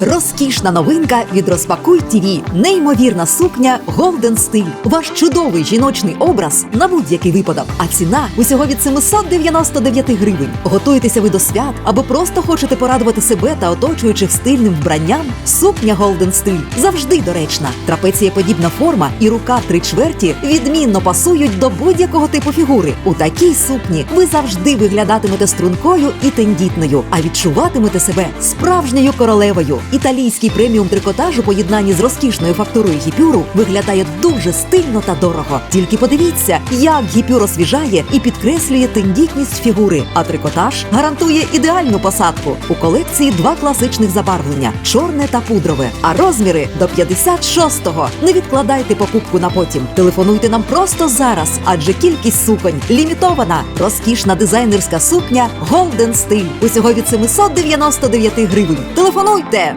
Розкішна новинка від Розпакуй ТІВІ. Неймовірна сукня Голден Стиль. Ваш чудовий жіночний образ на будь-який випадок. А ціна усього від 799 гривень. Готуєтеся ви до свят або просто хочете порадувати себе та оточуючих стильним вбранням. Сукня Голден Стиль завжди доречна. Трапецієподібна форма і рука три чверті відмінно пасують до будь-якого типу фігури. У такій сукні ви завжди виглядатимете стрункою і тендітною, а відчуватимете себе справжньою королевою. Італійський преміум трикотаж у поєднанні з розкішною фактурою гіпюру виглядає дуже стильно та дорого. Тільки подивіться, як гіпюр освіжає і підкреслює тендітність фігури. А трикотаж гарантує ідеальну посадку. У колекції два класичних забарвлення чорне та пудрове. А розміри до 56-го. Не відкладайте покупку на потім. Телефонуйте нам просто зараз, адже кількість суконь лімітована. Розкішна дизайнерська сукня Golden Style. Усього від 799 гривень. Телефонуйте!